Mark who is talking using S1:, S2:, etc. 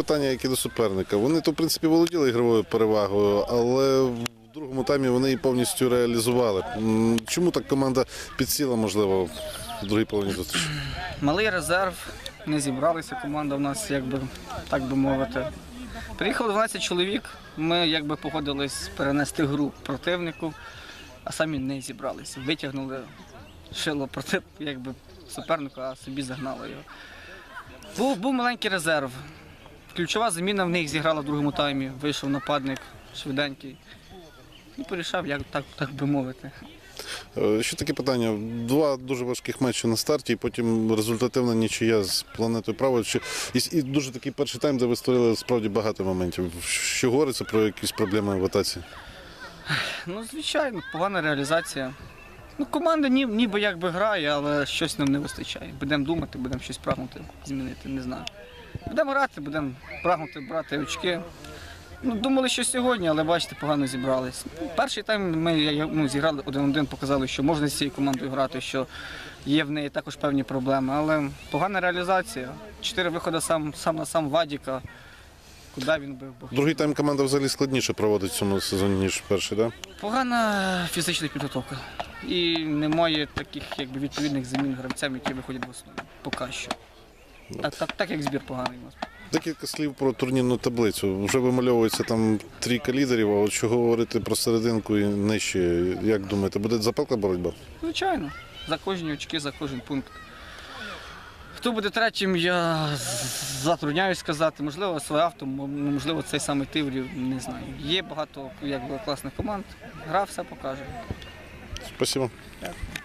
S1: питання, як і до суперника. Вони то, в принципі, володіли ігровою перевагою, але в другому таймі вони її повністю реалізували. Чому так команда підсіла, можливо, в другій половині зустрічі?
S2: Малий резерв, не зібралися. Команда в нас, якби так би мовити. Приїхало 12 чоловік. Ми якби погодились перенести гру противнику, а самі не зібралися. Витягнули шило проти якби, суперника, а собі загнали його. Був, був маленький резерв. Ключова заміна в них зіграла в другому таймі. Вийшов нападник швиденький. І порішав, як так, так би мовити.
S1: Е, Ще таке питання. Два дуже важких матчі на старті, і потім результативна нічия з планетою право. І дуже такий перший тайм, де ви створили справді багато моментів. Що говориться про якісь проблеми в атаці?
S2: Ну, звичайно, погана реалізація. Ну, команда ні, ніби якби грає, але щось нам не вистачає. Будемо думати, будемо щось прагнути змінити, не знаю. Будемо грати, будемо прагнути брати очки. Ну, думали, що сьогодні, але бачите, погано зібрались. Перший тайм ми ну, зіграли один-один, показали, що можна з цією командою грати, що є в неї також певні проблеми. Але погана реалізація. Чотири виходи сам, сам на сам Вадіка. Куди він бив?
S1: Другий тайм команда взагалі складніше проводить в цьому сезоні, ніж перший, так? Да?
S2: Погана фізична підготовка. І немає таких якби, відповідних замін гравцям, які виходять в основу. Поки що. Так, так, так як збір поганий у нас.
S1: Декілька слів про турнірну таблицю. Вже вимальовується там трійка лідерів, а от чого говорити про серединку і нижче. Як думаєте, буде запекла боротьба?
S2: Звичайно, за кожні очки, за кожен пункт. Хто буде третім, я затрудняюсь сказати. Можливо, своє авто, можливо, цей самий Тиврів, не знаю. Є багато якби, класних команд. Гра все покаже.
S1: Спасибо.
S2: Дякую.